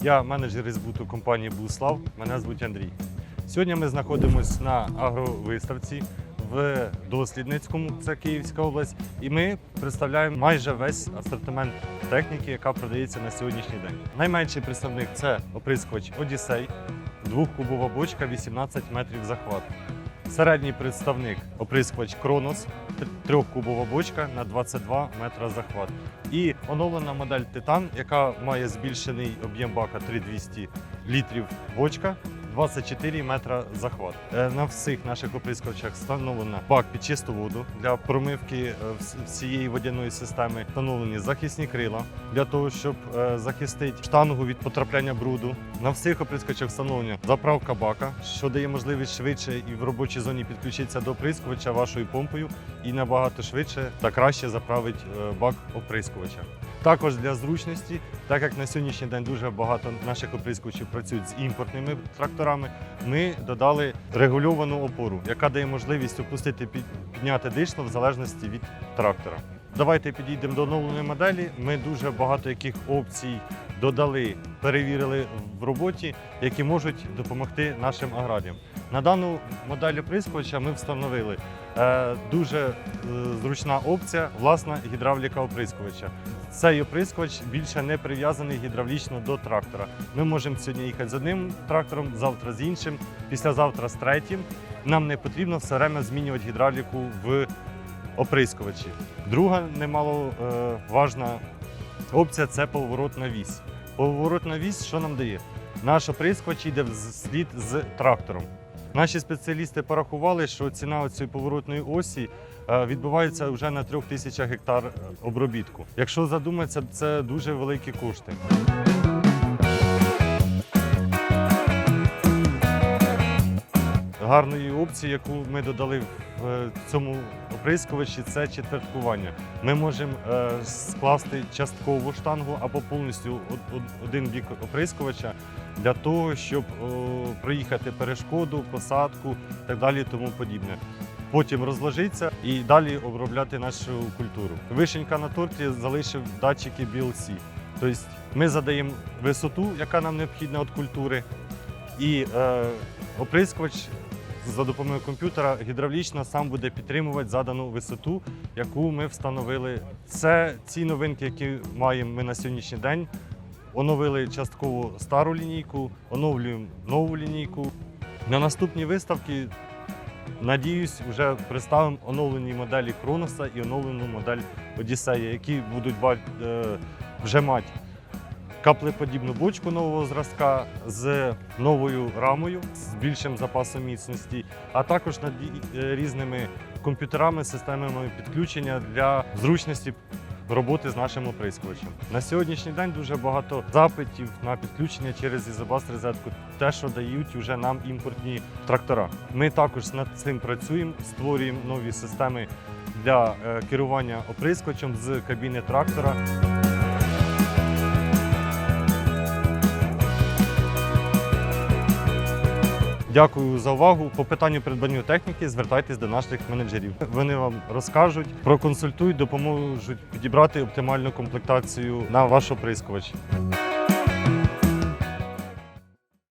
Я менеджер із буту компанії Буслав. Мене звуть Андрій. Сьогодні ми знаходимося на агровиставці в Дослідницькому, це Київська область, і ми представляємо майже весь асортимент техніки, яка продається на сьогоднішній день. Найменший представник це оприскувач Одіссей, двохкубова бочка, 18 метрів захват. Середній представник оприскувач Кронос, трьохкубова бочка на 22 метра захват. І оновлена модель Титан, яка має збільшений об'єм бака 3200 літрів бочка. 24 метра захват. Е, На всіх наших оприскувачах встановлено бак під чисту воду для промивки е, всієї водяної системи. Встановлені захисні крила для того, щоб е, захистити штангу від потрапляння бруду. На всіх оприскувачах встановлена заправка бака, що дає можливість швидше і в робочій зоні підключитися до оприскувача вашою помпою і набагато швидше та краще заправити бак оприскувача. Також для зручності, так як на сьогоднішній день дуже багато наших оприскувачів працюють з імпортними тракторами, ми додали регульовану опору, яка дає можливість опустити підняти дишло в залежності від трактора. Давайте підійдемо до оновленої моделі. Ми дуже багато яких опцій додали, перевірили в роботі, які можуть допомогти нашим аграріям. На дану модель оприскувача ми встановили е, дуже е, зручна опція, власна гідравліка оприскувача. Цей оприскувач більше не прив'язаний гідравлічно до трактора. Ми можемо сьогодні їхати з одним трактором, завтра з іншим, післязавтра з третім. Нам не потрібно все время змінювати гідравліку в оприскувачі. Друга немало е, опція це поворотна вісь. Поворотна вісь, що нам дає? Наш оприскувач йде вслід з трактором. Наші спеціалісти порахували, що ціна цієї поворотної осі е, відбувається вже на трьох тисячах гектар е, обробітку. Якщо задуматися, це дуже великі кошти. Гарної опції, яку ми додали в е, цьому оприскувачі, це четверткування. Ми можемо скласти часткову штангу або повністю од- од- один бік оприскувача для того, щоб о, проїхати перешкоду, посадку і так далі, тому подібне. Потім розложитися і далі обробляти нашу культуру. Вишенька на торті залишив датчики BLC. Тобто ми задаємо висоту, яка нам необхідна від культури, і е, оприскувач за допомогою комп'ютера гідравлічно сам буде підтримувати задану висоту, яку ми встановили. Це ці новинки, які маємо ми на сьогоднішній день. Оновили частково стару лінійку, оновлюємо нову лінійку. На наступній виставці, надіюсь, вже представимо оновлені моделі Кроноса і оновлену модель Одіссея, які будуть е, вже мати каплеподібну бочку нового зразка з новою рамою, з більшим запасом міцності, а також над е, різними комп'ютерами, системами підключення для зручності роботи з нашим оприскувачем. На сьогоднішній день дуже багато запитів на підключення через Ізобас розетку, те, що дають вже нам імпортні трактора. Ми також над цим працюємо, створюємо нові системи для е, керування оприскувачем з кабіни трактора. Дякую за увагу. По питанню придбання техніки звертайтесь до наших менеджерів. Вони вам розкажуть, проконсультують, допоможуть підібрати оптимальну комплектацію на ваш оприскувач.